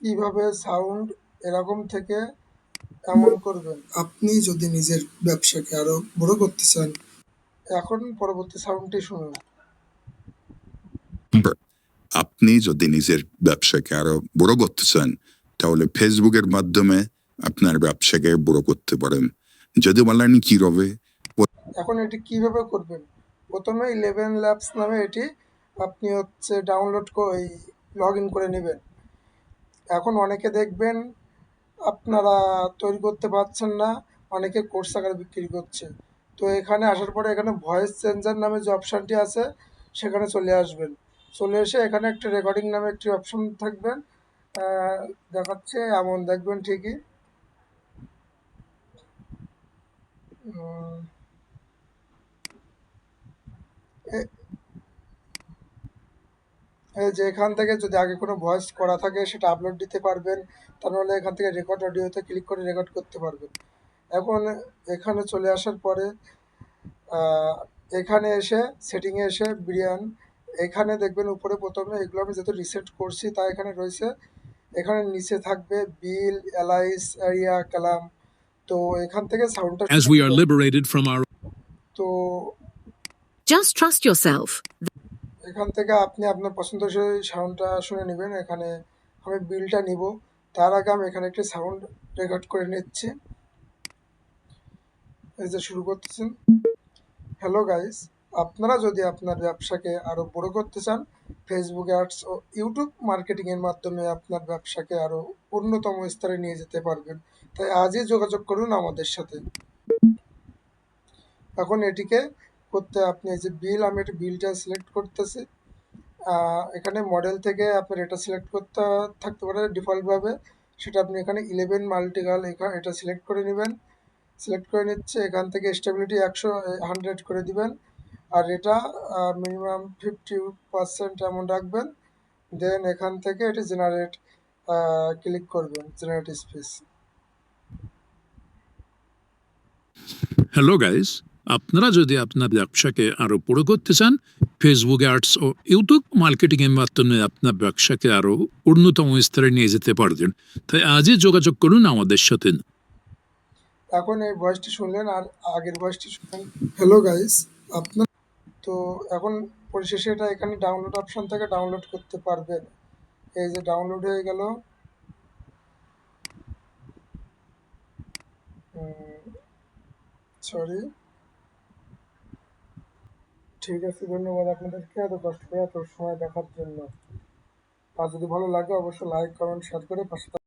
কীভাবে সাউন্ড এরকম থেকে এমন করবেন? আপনি যদি নিজের ব্যবসাকে আরও বড় করতে চান। এখন পরবর্তী সাউন্ডটি শুনুন। আপনি যদি নিজের ব্যবসাকে আরও বড় করতে চান তাহলে ফেসবুকের মাধ্যমে আপনার ব্যবসাকে বড় করতে পারেন। যদি বলেন কীভাবে এখন এটি কীভাবে করবেন? প্রথমে ইলেভেন ল্যাবস নামে এটি আপনি হচ্ছে ডাউনলোড করে লগ ইন করে নেবেন। এখন অনেকে দেখবেন আপনারা তৈরি করতে পারছেন না, অনেকে কোর্স আকারে বিক্রি করছে। তো এখানে আসার পরে এখানে ভয়েস চেঞ্জার নামে যে অপশানটি আছে, সেখানে চলে আসবেন। চলে এসে এখানে একটা রেকর্ডিং নামে একটি অপশন থাকবেন দেখাচ্ছে এমন, দেখবেন ঠিকই। যে এখান থেকে যদি আগে কোনো ভয়েস করা থাকে সেটা আপলোড দিতে পারবেন। তাহলে এখান থেকে রেকর্ড অডিওতে ক্লিক করে রেকর্ড করতে পারবেন। এখন এখানে চলে আসার পরে এখানে এসে সেটিংয়ে এসে বিরিয়ান এখানে দেখবেন উপরে প্রথমে এগুলো আমি যেহেতু রিসেট করছি তা এখানে রয়েছে। এখানে নিচে থাকবে বিল এলাইস এরিয়া কালাম। তো এখান থেকে সাউন্ডটা As we are liberated from our তো Just trust yourself. এখান থেকে আপনি আপনার পছন্দসই সাউন্ডটা শুনে নেবেন। এখানে আমি বিলটা নিব। তার আগে আমি এখানে একটি সাউন্ড রেকর্ড করে নিচ্ছি। এই যে শুরু করতেছেন হ্যালো গাইস আপনারা যদি আপনার ব্যবসাকে আরও বড় করতে চান ফেসবুক অ্যাডস ও ইউটিউব মার্কেটিংয়ের মাধ্যমে আপনার ব্যবসাকে আরও অন্যতম স্তরে নিয়ে যেতে পারবেন। তাই আজই যোগাযোগ করুন আমাদের সাথে। এখন এটিকে করতে, আপনি এই যে বিল আমি একটি বিলটা সিলেক্ট করতেছি। এখানে মডেল থেকে আপনার এটা সিলেক্ট করতে, থাকতে পারে ডিফল্টভাবে সেটা আপনি এখানে ইলেভেন মাল্টিগাল এখানে এটা সিলেক্ট করে নেবেন। সিলেক্ট করে নিচ্ছে, এখান থেকে স্টেবিলিটি একশো হান্ড্রেড করে দিবেন। আর এটা মিনিমাম ফিফটি পার্সেন্ট এমন রাখবেন। দেন এখান থেকে এটি জেনারেট ক্লিক করবেন জেনারেট স্পেস হ্যালো গাইস আপনারা যদি আপনার ব্যবসাকে আরও বড় করতে চান ফেসবুক অ্যাডস ও ইউটিউব মার্কেটিং এর মাধ্যমে আপনার ব্যবসাকে আরও অন্যতম স্তরে নিয়ে যেতে পারবেন। তাই আজই যোগাযোগ করুন আমাদের সাথে। এখন এই ভয়েসটি শুনলেন আর আগের ভয়েসটি শুনলেন। হ্যালো গাইস আপনার তো এখন পরিশেষে এটা এখানে ডাউনলোড অপশন থেকে ডাউনলোড করতে পারবেন। এই যে ডাউনলোড হয়ে গেল। সরি ঠিক আছে, ধন্যবাদ আপনাদেরকে এত কষ্ট করে এত সময় দেখার জন্য আর যদি ভালো লাগে, অবশ্যই লাইক কমেন্ট শেয়ার করে পাশে।